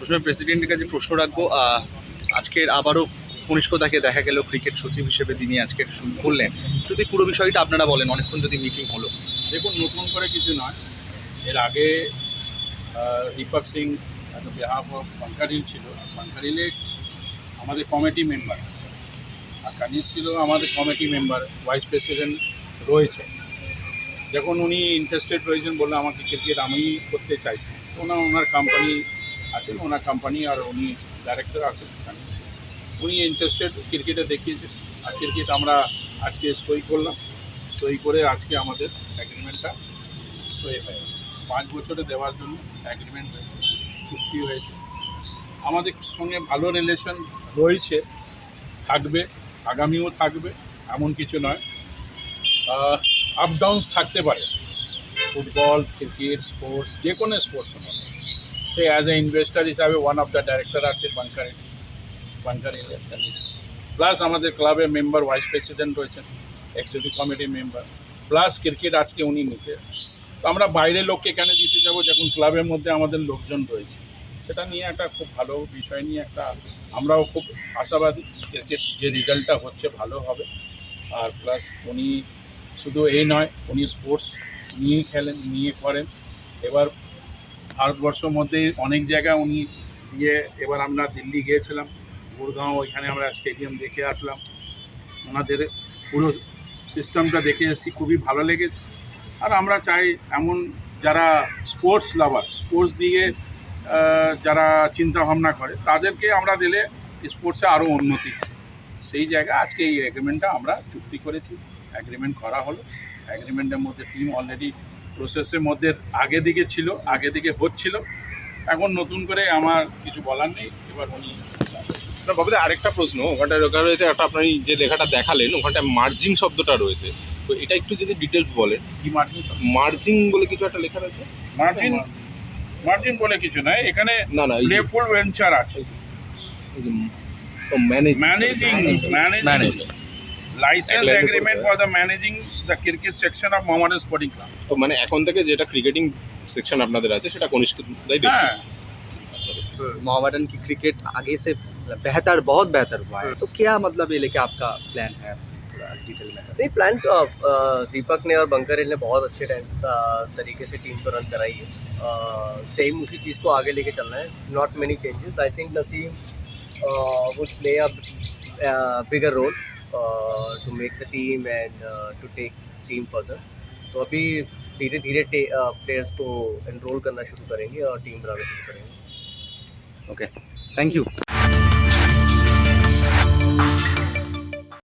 প্রথমে প্রেসিডেন্টের কাছে প্রশ্ন রাখব আজকের আবারও কনিষ্কতাকে দেখা গেল ক্রিকেট সচিব হিসেবে তিনি আজকে শুরু করলেন যদি পুরো বিষয়টা আপনারা বলেন, অনেকক্ষণ যদি মিটিং হলো। দেখুন, নতুন করে কিছু নয়। এর আগে দীপক সিং বাঙ্কারিল ছিল। বাঙ্কারিলে আমাদের কমিটি মেম্বার আর কানিস ছিল আমাদের কমিটি মেম্বার ভাইস প্রেসিডেন্ট রয়েছে। যখন উনি ইন্টারেস্টেড রয়েছেন বললে আমাকে ক্রিকেট আমি করতে চাইছি। ওনার ওনার কোম্পানি আছেন, ওনার কোম্পানি আর উনি ডাইরেক্টর আছেন। উনি ইন্টারেস্টেড ক্রিকেটে দেখিয়েছেন আর ক্রিকেট আমরা আজকে সই করলাম। সই করে আজকে আমাদের অ্যাগ্রিমেন্টটা সই হয়ে। পাঁচ বছরে দেওয়ার জন্য অ্যাগ্রিমেন্ট চুক্তি হয়েছে। আমাদের সঙ্গে ভালো রিলেশন রয়েছে, থাকবে, আগামীও থাকবে, এমন কিছু নয়। আপ ডাউনস থাকতে পারে। ফুটবল ক্রিকেট স্পোর্টস যে কোনো স্পোর্টস মধ্যে। সে অ্যাজ এ ইনভেস্টার হিসাবে ওয়ান অফ দ্য ডাইরেক্টর আছে বানকারে বানকার প্লাস আমাদের ক্লাবের মেম্বার ভাইস প্রেসিডেন্ট রয়েছেন executive committee member plus cricket আজকে উনি নিতে তো আমরা বাইরের লোককে কেন দিতে যাব, যখন ক্লাবের মধ্যে আমাদের লোকজন রয়েছে। সেটা নিয়ে একটা খুব ভালো বিষয় নিয়ে একটা, আমরাও খুব আশাবাদী ক্রিকেট যে রেজাল্টটা হচ্ছে, ভালো হবে। আর প্লাস উনি শুধু এই নয়, উনি স্পোর্টস নিয়ে খেলেন, নিয়ে করেন। এবার ভারতবর্ষের মধ্যে অনেক জায়গায় উনি গিয়ে এবার আমরা দিল্লি গিয়েছিলাম, গুরগাঁও, ওইখানে আমরা স্টেডিয়াম দেখে আসলাম। ওনাদের পুরো সিস্টেমটা দেখে এসেছি, খুবই ভালো লেগেছে। আর আমরা চাই এমন যারা স্পোর্টস লাভার স্পোর্টস দিয়ে যারা চিন্তা ভাবনা করে, তাদেরকে আমরা দিলে স্পোর্টসে আরও উন্নতি সেই জায়গায় আজকে এই এগ্রিমেন্টটা আমরা চুক্তি করেছি। অ্যাগ্রিমেন্ট করা হলো। অ্যাগ্রিমেন্টের মধ্যে টিম অলরেডি প্রসেসের মধ্যে আগে দিকে ছিল আগে দিকে হচ্ছিল। এখন নতুন করে আমার কিছু বলার নেই এবার উনি না বাবুদা আরেকটা প্রশ্ন ওখানটা লেখা রয়েছে একটা আপনার এই যে লেখাটা দেখালেন ওখানটা মার্জিং শব্দটা রয়েছে। তো এটা একটু যদি ডিটেলস বলেন। কি মার্জিন মার্জিং বলে কিছু একটা লেখা রয়েছে? মার্জিন মার্জিন বলে কিছু নাই এখানে না না প্লেফুল ভেঞ্চার আছে। Manage managing. লাইসেন্স এক লাইনে এগ্রিমেন্ট করে for the managing the cricket section of Mohammedan Sporting Club তো মানে এখন থেকে যেটা ক্রিকেটিং সেকশন আপনাদের আছে সেটা কনিষ্ক তাই তো হ্যাঁ मोहम्मदन की क्रिकेट आगे से बेहतर बहुत बेहतर हुआ है तो क्या मतलब ये लेके आपका प्लान है थोड़ा डिटेल में नहीं प्लान तो अ, दीपक ने और बंकरिल ने बहुत अच्छे टाइम तरीके से टीम को रन कराई है सेम उसी चीज़ को आगे लेके चलना है not many changes I think Naseem would play a bigger role to make the team and to take team further तो अभी धीरे धीरे प्लेयर्स uh, को एनरोल करना शुरू करेंगे और टीम बनाना शुरू करेंगे। Okay thank you